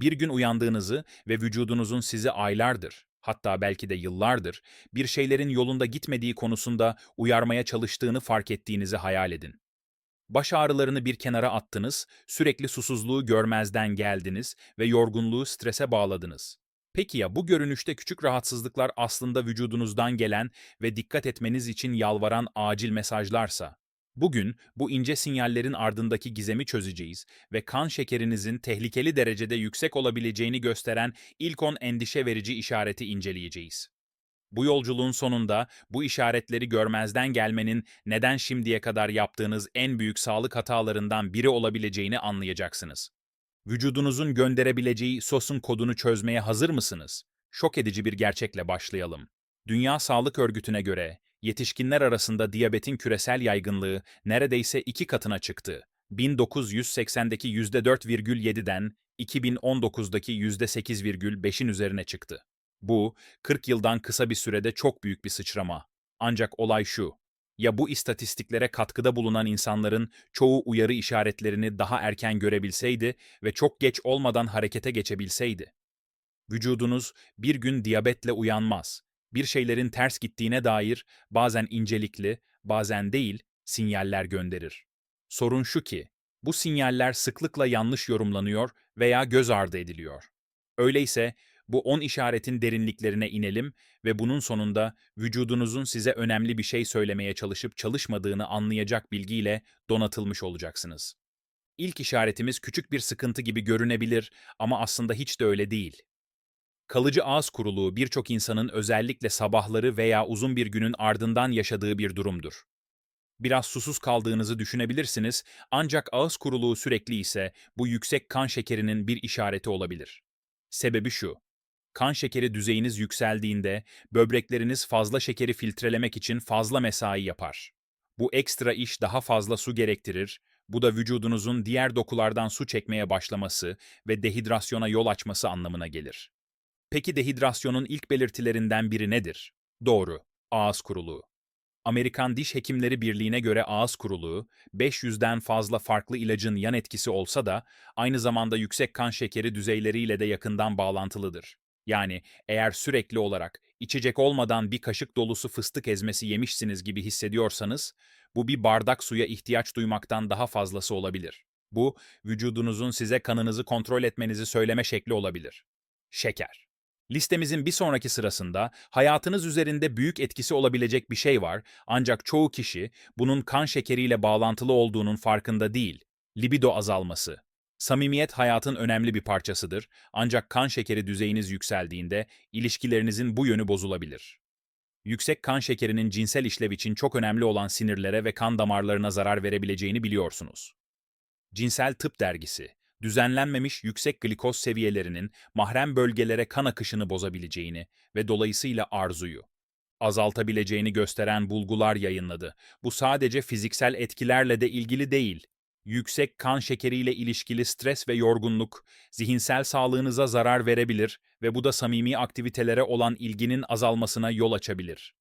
Bir gün uyandığınızı ve vücudunuzun sizi aylardır, hatta belki de yıllardır bir şeylerin yolunda gitmediği konusunda uyarmaya çalıştığını fark ettiğinizi hayal edin. Baş ağrılarını bir kenara attınız, sürekli susuzluğu görmezden geldiniz ve yorgunluğu strese bağladınız. Peki ya bu görünüşte küçük rahatsızlıklar aslında vücudunuzdan gelen ve dikkat etmeniz için yalvaran acil mesajlarsa? Bugün bu ince sinyallerin ardındaki gizemi çözeceğiz ve kan şekerinizin tehlikeli derecede yüksek olabileceğini gösteren ilk 10 endişe verici işareti inceleyeceğiz. Bu yolculuğun sonunda bu işaretleri görmezden gelmenin neden şimdiye kadar yaptığınız en büyük sağlık hatalarından biri olabileceğini anlayacaksınız. Vücudunuzun gönderebileceği sosun kodunu çözmeye hazır mısınız? Şok edici bir gerçekle başlayalım. Dünya Sağlık Örgütü'ne göre yetişkinler arasında diyabetin küresel yaygınlığı neredeyse iki katına çıktı. 1980'deki %4,7'den 2019'daki %8,5'in üzerine çıktı. Bu, 40 yıldan kısa bir sürede çok büyük bir sıçrama. Ancak olay şu, ya bu istatistiklere katkıda bulunan insanların çoğu uyarı işaretlerini daha erken görebilseydi ve çok geç olmadan harekete geçebilseydi? Vücudunuz bir gün diyabetle uyanmaz. Bir şeylerin ters gittiğine dair bazen incelikli, bazen değil sinyaller gönderir. Sorun şu ki, bu sinyaller sıklıkla yanlış yorumlanıyor veya göz ardı ediliyor. Öyleyse bu 10 işaretin derinliklerine inelim ve bunun sonunda vücudunuzun size önemli bir şey söylemeye çalışıp çalışmadığını anlayacak bilgiyle donatılmış olacaksınız. İlk işaretimiz küçük bir sıkıntı gibi görünebilir ama aslında hiç de öyle değil. Kalıcı ağız kuruluğu birçok insanın özellikle sabahları veya uzun bir günün ardından yaşadığı bir durumdur. Biraz susuz kaldığınızı düşünebilirsiniz ancak ağız kuruluğu sürekli ise bu yüksek kan şekerinin bir işareti olabilir. Sebebi şu, kan şekeri düzeyiniz yükseldiğinde böbrekleriniz fazla şekeri filtrelemek için fazla mesai yapar. Bu ekstra iş daha fazla su gerektirir, bu da vücudunuzun diğer dokulardan su çekmeye başlaması ve dehidrasyona yol açması anlamına gelir. Peki dehidrasyonun ilk belirtilerinden biri nedir? Doğru, ağız kuruluğu. Amerikan Diş Hekimleri Birliği'ne göre ağız kuruluğu, 500'den fazla farklı ilacın yan etkisi olsa da aynı zamanda yüksek kan şekeri düzeyleriyle de yakından bağlantılıdır. Yani eğer sürekli olarak içecek olmadan bir kaşık dolusu fıstık ezmesi yemişsiniz gibi hissediyorsanız, bu bir bardak suya ihtiyaç duymaktan daha fazlası olabilir. Bu, vücudunuzun size kanınızı kontrol etmenizi söyleme şekli olabilir. Şeker. Listemizin bir sonraki sırasında hayatınız üzerinde büyük etkisi olabilecek bir şey var ancak çoğu kişi bunun kan şekeriyle bağlantılı olduğunun farkında değil. Libido azalması. Samimiyet hayatın önemli bir parçasıdır ancak kan şekeri düzeyiniz yükseldiğinde ilişkilerinizin bu yönü bozulabilir. Yüksek kan şekerinin cinsel işlev için çok önemli olan sinirlere ve kan damarlarına zarar verebileceğini biliyorsunuz. Cinsel Tıp Dergisi, düzenlenmemiş yüksek glikoz seviyelerinin mahrem bölgelere kan akışını bozabileceğini ve dolayısıyla arzuyu azaltabileceğini gösteren bulgular yayınladı. Bu sadece fiziksel etkilerle de ilgili değil. Yüksek kan şekeriyle ilişkili stres ve yorgunluk zihinsel sağlığınıza zarar verebilir ve bu da samimi aktivitelere olan ilginin azalmasına yol açabilir.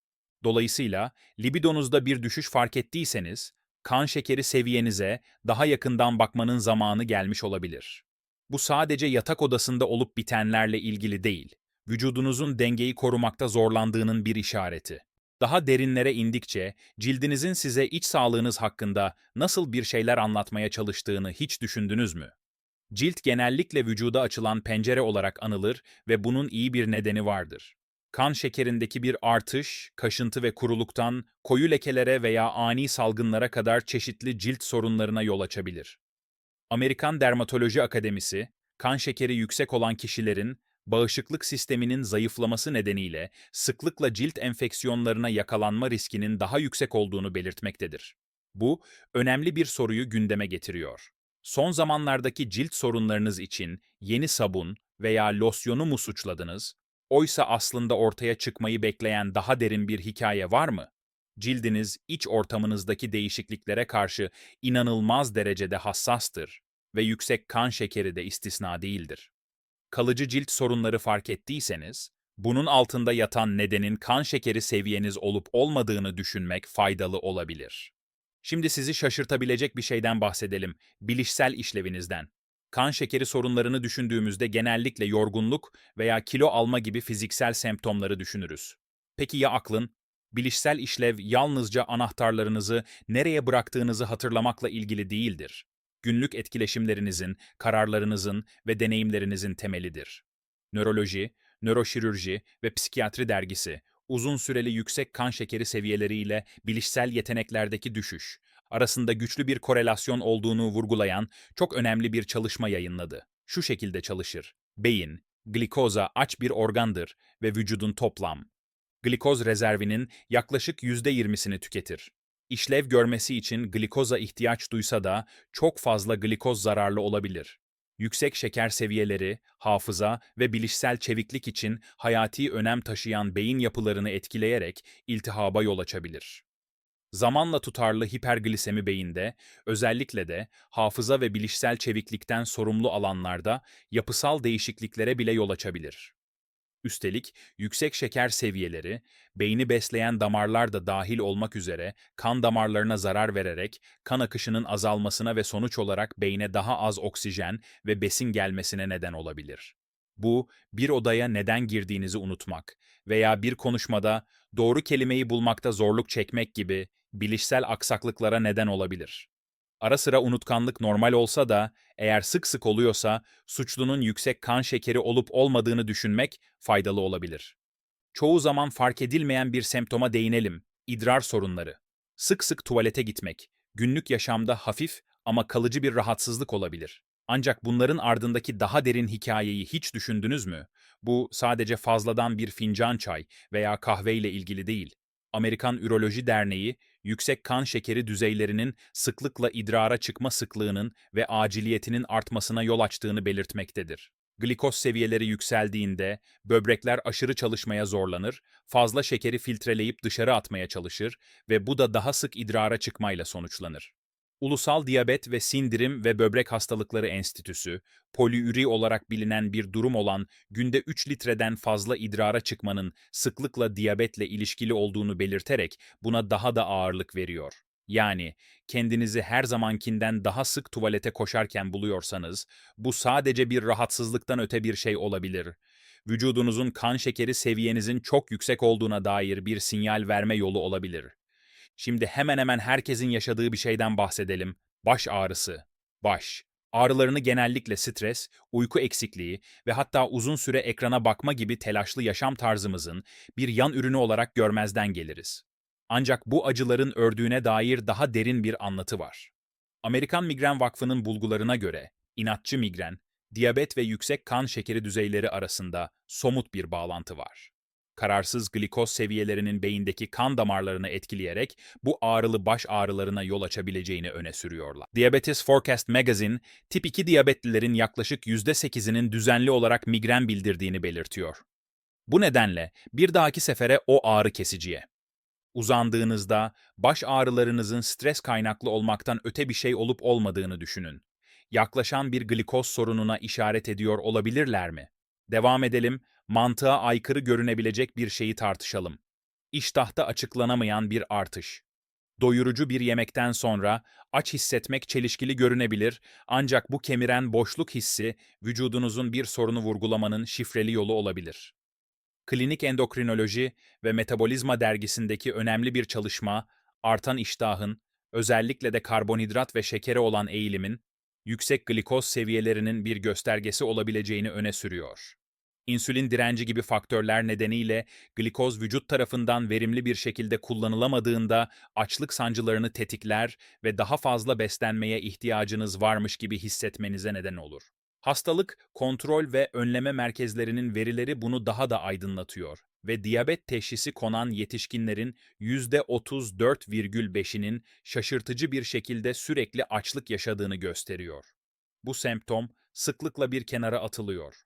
Dolayısıyla libidonuzda bir düşüş fark ettiyseniz, kan şekeri seviyenize daha yakından bakmanın zamanı gelmiş olabilir. Bu sadece yatak odasında olup bitenlerle ilgili değil, vücudunuzun dengeyi korumakta zorlandığının bir işareti. Daha derinlere indikçe cildinizin size iç sağlığınız hakkında nasıl bir şeyler anlatmaya çalıştığını hiç düşündünüz mü? Cilt genellikle vücuda açılan pencere olarak anılır ve bunun iyi bir nedeni vardır. Kan şekerindeki bir artış, kaşıntı ve kuruluktan koyu lekelere veya ani salgınlara kadar çeşitli cilt sorunlarına yol açabilir. Amerikan Dermatoloji Akademisi, kan şekeri yüksek olan kişilerin bağışıklık sisteminin zayıflaması nedeniyle sıklıkla cilt enfeksiyonlarına yakalanma riskinin daha yüksek olduğunu belirtmektedir. Bu, önemli bir soruyu gündeme getiriyor. Son zamanlardaki cilt sorunlarınız için yeni sabun veya losyonu mu suçladınız? Oysa aslında ortaya çıkmayı bekleyen daha derin bir hikaye var mı? Cildiniz iç ortamınızdaki değişikliklere karşı inanılmaz derecede hassastır ve yüksek kan şekeri de istisna değildir kalıcı cilt sorunları fark ettiyseniz, bunun altında yatan nedenin kan şekeri seviyeniz olup olmadığını düşünmek faydalı olabilir. Şimdi sizi şaşırtabilecek bir şeyden bahsedelim, bilişsel işlevinizden. Kan şekeri sorunlarını düşündüğümüzde genellikle yorgunluk veya kilo alma gibi fiziksel semptomları düşünürüz. Peki ya aklın? Bilişsel işlev yalnızca anahtarlarınızı nereye bıraktığınızı hatırlamakla ilgili değildir. Günlük etkileşimlerinizin, kararlarınızın ve deneyimlerinizin temelidir. Nöroloji, Nöroşirürji ve Psikiyatri dergisi, uzun süreli yüksek kan şekeri seviyeleriyle bilişsel yeteneklerdeki düşüş, arasında güçlü bir korelasyon olduğunu vurgulayan çok önemli bir çalışma yayınladı. Şu şekilde çalışır. Beyin, glikoza aç bir organdır ve vücudun toplam. Glikoz rezervinin yaklaşık %20'sini tüketir. İşlev görmesi için glikoza ihtiyaç duysa da çok fazla glikoz zararlı olabilir. Yüksek şeker seviyeleri, hafıza ve bilişsel çeviklik için hayati önem taşıyan beyin yapılarını etkileyerek iltihaba yol açabilir. Zamanla tutarlı hiperglisemi beyinde, özellikle de hafıza ve bilişsel çeviklikten sorumlu alanlarda yapısal değişikliklere bile yol açabilir. Üstelik yüksek şeker seviyeleri, beyni besleyen damarlar da dahil olmak üzere kan damarlarına zarar vererek kan akışının azalmasına ve sonuç olarak beyne daha az oksijen ve besin gelmesine neden olabilir. Bu, bir odaya neden girdiğinizi unutmak veya bir konuşmada doğru kelimeyi bulmakta zorluk çekmek gibi bilişsel aksaklıklara neden olabilir. Ara sıra unutkanlık normal olsa da eğer sık sık oluyorsa suçlunun yüksek kan şekeri olup olmadığını düşünmek faydalı olabilir. Çoğu zaman fark edilmeyen bir semptoma değinelim. İdrar sorunları. Sık sık tuvalete gitmek, günlük yaşamda hafif ama kalıcı bir rahatsızlık olabilir. Ancak bunların ardındaki daha derin hikayeyi hiç düşündünüz mü? Bu sadece fazladan bir fincan çay veya kahveyle ilgili değil. Amerikan Üroloji Derneği, yüksek kan şekeri düzeylerinin sıklıkla idrara çıkma sıklığının ve aciliyetinin artmasına yol açtığını belirtmektedir. Glikoz seviyeleri yükseldiğinde böbrekler aşırı çalışmaya zorlanır, fazla şekeri filtreleyip dışarı atmaya çalışır ve bu da daha sık idrara çıkmayla sonuçlanır. Ulusal Diyabet ve Sindirim ve Böbrek Hastalıkları Enstitüsü, poliüri olarak bilinen bir durum olan günde 3 litreden fazla idrara çıkmanın sıklıkla diyabetle ilişkili olduğunu belirterek buna daha da ağırlık veriyor. Yani kendinizi her zamankinden daha sık tuvalete koşarken buluyorsanız, bu sadece bir rahatsızlıktan öte bir şey olabilir. Vücudunuzun kan şekeri seviyenizin çok yüksek olduğuna dair bir sinyal verme yolu olabilir. Şimdi hemen hemen herkesin yaşadığı bir şeyden bahsedelim. Baş ağrısı. Baş. Ağrılarını genellikle stres, uyku eksikliği ve hatta uzun süre ekrana bakma gibi telaşlı yaşam tarzımızın bir yan ürünü olarak görmezden geliriz. Ancak bu acıların ördüğüne dair daha derin bir anlatı var. Amerikan Migren Vakfı'nın bulgularına göre inatçı migren, diyabet ve yüksek kan şekeri düzeyleri arasında somut bir bağlantı var kararsız glikoz seviyelerinin beyindeki kan damarlarını etkileyerek bu ağrılı baş ağrılarına yol açabileceğini öne sürüyorlar. Diabetes Forecast Magazine, tip 2 diyabetlilerin yaklaşık %8'inin düzenli olarak migren bildirdiğini belirtiyor. Bu nedenle bir dahaki sefere o ağrı kesiciye. Uzandığınızda baş ağrılarınızın stres kaynaklı olmaktan öte bir şey olup olmadığını düşünün. Yaklaşan bir glikoz sorununa işaret ediyor olabilirler mi? Devam edelim mantığa aykırı görünebilecek bir şeyi tartışalım. İştahta açıklanamayan bir artış. Doyurucu bir yemekten sonra aç hissetmek çelişkili görünebilir ancak bu kemiren boşluk hissi vücudunuzun bir sorunu vurgulamanın şifreli yolu olabilir. Klinik Endokrinoloji ve Metabolizma dergisindeki önemli bir çalışma, artan iştahın, özellikle de karbonhidrat ve şekere olan eğilimin, yüksek glikoz seviyelerinin bir göstergesi olabileceğini öne sürüyor. İnsülin direnci gibi faktörler nedeniyle glikoz vücut tarafından verimli bir şekilde kullanılamadığında açlık sancılarını tetikler ve daha fazla beslenmeye ihtiyacınız varmış gibi hissetmenize neden olur. Hastalık, kontrol ve önleme merkezlerinin verileri bunu daha da aydınlatıyor ve diyabet teşhisi konan yetişkinlerin %34,5'inin şaşırtıcı bir şekilde sürekli açlık yaşadığını gösteriyor. Bu semptom sıklıkla bir kenara atılıyor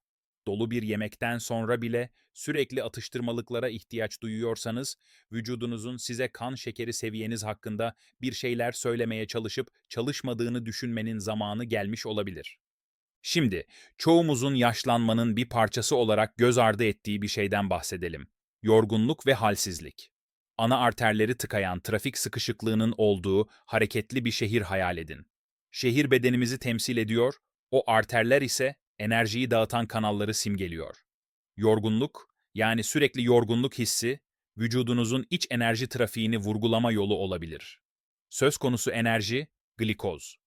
dolu bir yemekten sonra bile sürekli atıştırmalıklara ihtiyaç duyuyorsanız, vücudunuzun size kan şekeri seviyeniz hakkında bir şeyler söylemeye çalışıp çalışmadığını düşünmenin zamanı gelmiş olabilir. Şimdi, çoğumuzun yaşlanmanın bir parçası olarak göz ardı ettiği bir şeyden bahsedelim. Yorgunluk ve halsizlik. Ana arterleri tıkayan trafik sıkışıklığının olduğu hareketli bir şehir hayal edin. Şehir bedenimizi temsil ediyor O arterler ise enerjiyi dağıtan kanalları simgeliyor. Yorgunluk, yani sürekli yorgunluk hissi, vücudunuzun iç enerji trafiğini vurgulama yolu olabilir. Söz konusu enerji, glikoz.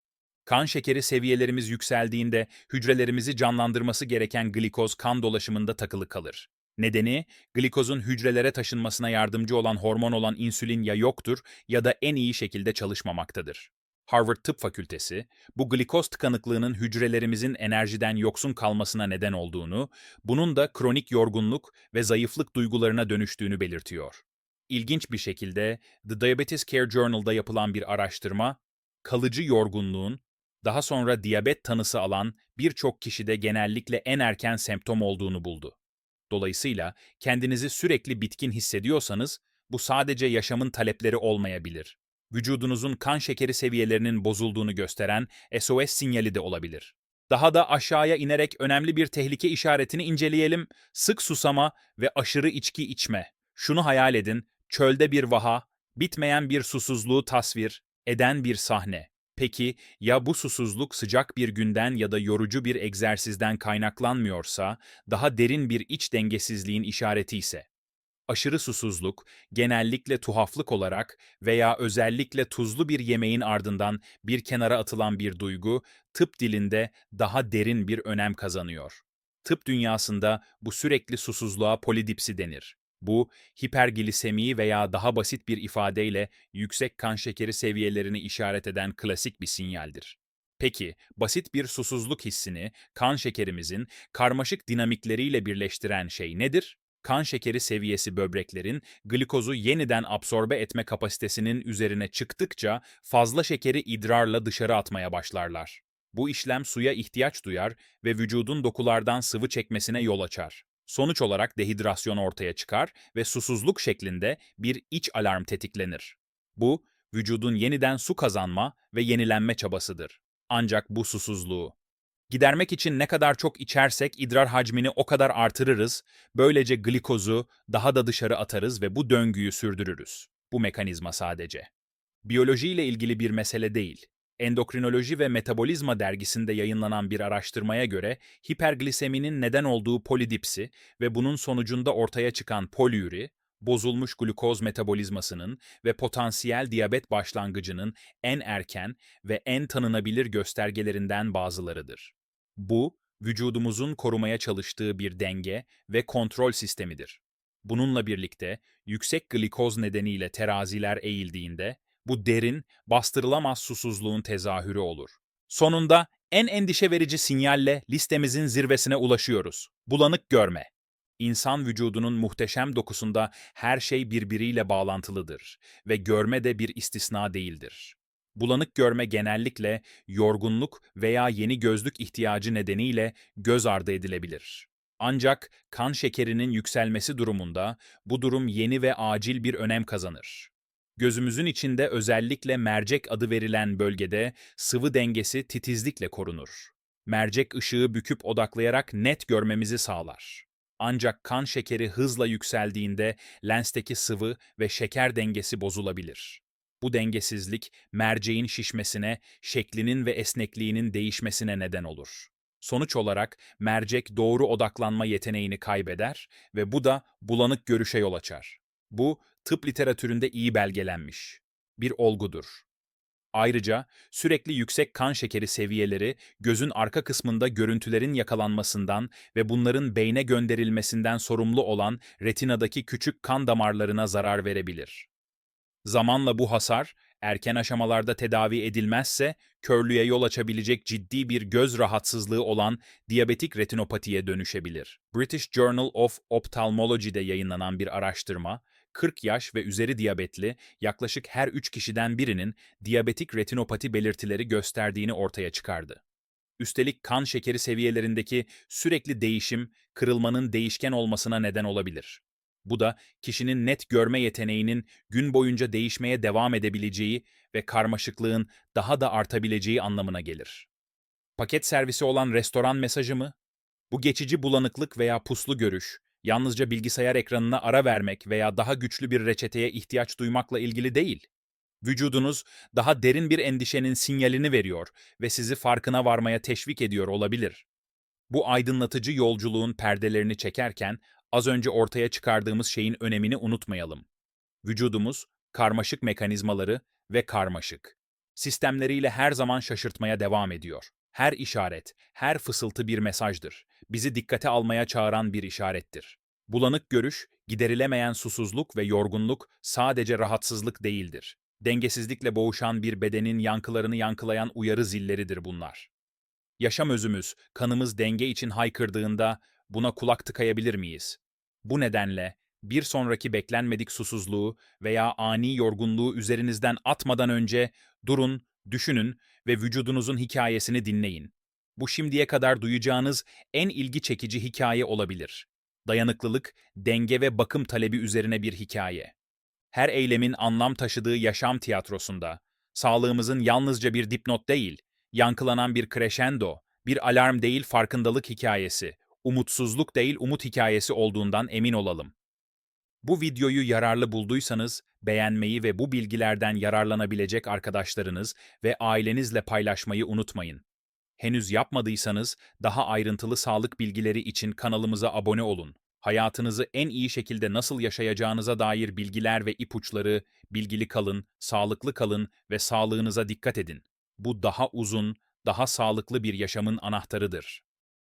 Kan şekeri seviyelerimiz yükseldiğinde hücrelerimizi canlandırması gereken glikoz kan dolaşımında takılı kalır. Nedeni, glikozun hücrelere taşınmasına yardımcı olan hormon olan insülin ya yoktur ya da en iyi şekilde çalışmamaktadır. Harvard Tıp Fakültesi, bu glikoz tıkanıklığının hücrelerimizin enerjiden yoksun kalmasına neden olduğunu, bunun da kronik yorgunluk ve zayıflık duygularına dönüştüğünü belirtiyor. İlginç bir şekilde The Diabetes Care Journal'da yapılan bir araştırma, kalıcı yorgunluğun daha sonra diyabet tanısı alan birçok kişide genellikle en erken semptom olduğunu buldu. Dolayısıyla kendinizi sürekli bitkin hissediyorsanız bu sadece yaşamın talepleri olmayabilir. Vücudunuzun kan şekeri seviyelerinin bozulduğunu gösteren SOS sinyali de olabilir. Daha da aşağıya inerek önemli bir tehlike işaretini inceleyelim. Sık susama ve aşırı içki içme. Şunu hayal edin, çölde bir vaha, bitmeyen bir susuzluğu tasvir eden bir sahne. Peki ya bu susuzluk sıcak bir günden ya da yorucu bir egzersizden kaynaklanmıyorsa, daha derin bir iç dengesizliğin işareti ise? Aşırı susuzluk, genellikle tuhaflık olarak veya özellikle tuzlu bir yemeğin ardından bir kenara atılan bir duygu, tıp dilinde daha derin bir önem kazanıyor. Tıp dünyasında bu sürekli susuzluğa polidipsi denir. Bu, hiperglisemi veya daha basit bir ifadeyle yüksek kan şekeri seviyelerini işaret eden klasik bir sinyaldir. Peki, basit bir susuzluk hissini kan şekerimizin karmaşık dinamikleriyle birleştiren şey nedir? Kan şekeri seviyesi böbreklerin glikozu yeniden absorbe etme kapasitesinin üzerine çıktıkça fazla şekeri idrarla dışarı atmaya başlarlar. Bu işlem suya ihtiyaç duyar ve vücudun dokulardan sıvı çekmesine yol açar. Sonuç olarak dehidrasyon ortaya çıkar ve susuzluk şeklinde bir iç alarm tetiklenir. Bu, vücudun yeniden su kazanma ve yenilenme çabasıdır. Ancak bu susuzluğu gidermek için ne kadar çok içersek idrar hacmini o kadar artırırız, böylece glikozu daha da dışarı atarız ve bu döngüyü sürdürürüz. Bu mekanizma sadece. Biyolojiyle ilgili bir mesele değil. Endokrinoloji ve Metabolizma dergisinde yayınlanan bir araştırmaya göre hipergliseminin neden olduğu polidipsi ve bunun sonucunda ortaya çıkan poliüri, bozulmuş glukoz metabolizmasının ve potansiyel diyabet başlangıcının en erken ve en tanınabilir göstergelerinden bazılarıdır. Bu, vücudumuzun korumaya çalıştığı bir denge ve kontrol sistemidir. Bununla birlikte yüksek glikoz nedeniyle teraziler eğildiğinde bu derin, bastırılamaz susuzluğun tezahürü olur. Sonunda en endişe verici sinyalle listemizin zirvesine ulaşıyoruz. Bulanık görme. İnsan vücudunun muhteşem dokusunda her şey birbiriyle bağlantılıdır ve görme de bir istisna değildir. Bulanık görme genellikle yorgunluk veya yeni gözlük ihtiyacı nedeniyle göz ardı edilebilir. Ancak kan şekerinin yükselmesi durumunda bu durum yeni ve acil bir önem kazanır. Gözümüzün içinde özellikle mercek adı verilen bölgede sıvı dengesi titizlikle korunur. Mercek ışığı büküp odaklayarak net görmemizi sağlar. Ancak kan şekeri hızla yükseldiğinde lensteki sıvı ve şeker dengesi bozulabilir. Bu dengesizlik merceğin şişmesine, şeklinin ve esnekliğinin değişmesine neden olur. Sonuç olarak mercek doğru odaklanma yeteneğini kaybeder ve bu da bulanık görüşe yol açar. Bu tıp literatüründe iyi belgelenmiş bir olgudur. Ayrıca sürekli yüksek kan şekeri seviyeleri gözün arka kısmında görüntülerin yakalanmasından ve bunların beyne gönderilmesinden sorumlu olan retinadaki küçük kan damarlarına zarar verebilir. Zamanla bu hasar erken aşamalarda tedavi edilmezse körlüğe yol açabilecek ciddi bir göz rahatsızlığı olan diyabetik retinopatiye dönüşebilir. British Journal of Ophthalmology'de yayınlanan bir araştırma, 40 yaş ve üzeri diyabetli yaklaşık her 3 kişiden birinin diyabetik retinopati belirtileri gösterdiğini ortaya çıkardı. Üstelik kan şekeri seviyelerindeki sürekli değişim, kırılmanın değişken olmasına neden olabilir. Bu da kişinin net görme yeteneğinin gün boyunca değişmeye devam edebileceği ve karmaşıklığın daha da artabileceği anlamına gelir. Paket servisi olan restoran mesajı mı? Bu geçici bulanıklık veya puslu görüş, yalnızca bilgisayar ekranına ara vermek veya daha güçlü bir reçeteye ihtiyaç duymakla ilgili değil. Vücudunuz daha derin bir endişenin sinyalini veriyor ve sizi farkına varmaya teşvik ediyor olabilir. Bu aydınlatıcı yolculuğun perdelerini çekerken az önce ortaya çıkardığımız şeyin önemini unutmayalım. Vücudumuz karmaşık mekanizmaları ve karmaşık sistemleriyle her zaman şaşırtmaya devam ediyor. Her işaret, her fısıltı bir mesajdır. Bizi dikkate almaya çağıran bir işarettir. Bulanık görüş, giderilemeyen susuzluk ve yorgunluk sadece rahatsızlık değildir. Dengesizlikle boğuşan bir bedenin yankılarını yankılayan uyarı zilleridir bunlar. Yaşam özümüz, kanımız denge için haykırdığında buna kulak tıkayabilir miyiz? Bu nedenle bir sonraki beklenmedik susuzluğu veya ani yorgunluğu üzerinizden atmadan önce durun, düşünün ve vücudunuzun hikayesini dinleyin. Bu şimdiye kadar duyacağınız en ilgi çekici hikaye olabilir. Dayanıklılık, denge ve bakım talebi üzerine bir hikaye. Her eylemin anlam taşıdığı yaşam tiyatrosunda, sağlığımızın yalnızca bir dipnot değil, yankılanan bir crescendo, bir alarm değil farkındalık hikayesi, umutsuzluk değil umut hikayesi olduğundan emin olalım. Bu videoyu yararlı bulduysanız beğenmeyi ve bu bilgilerden yararlanabilecek arkadaşlarınız ve ailenizle paylaşmayı unutmayın. Henüz yapmadıysanız daha ayrıntılı sağlık bilgileri için kanalımıza abone olun. Hayatınızı en iyi şekilde nasıl yaşayacağınıza dair bilgiler ve ipuçları, bilgili kalın, sağlıklı kalın ve sağlığınıza dikkat edin. Bu daha uzun, daha sağlıklı bir yaşamın anahtarıdır.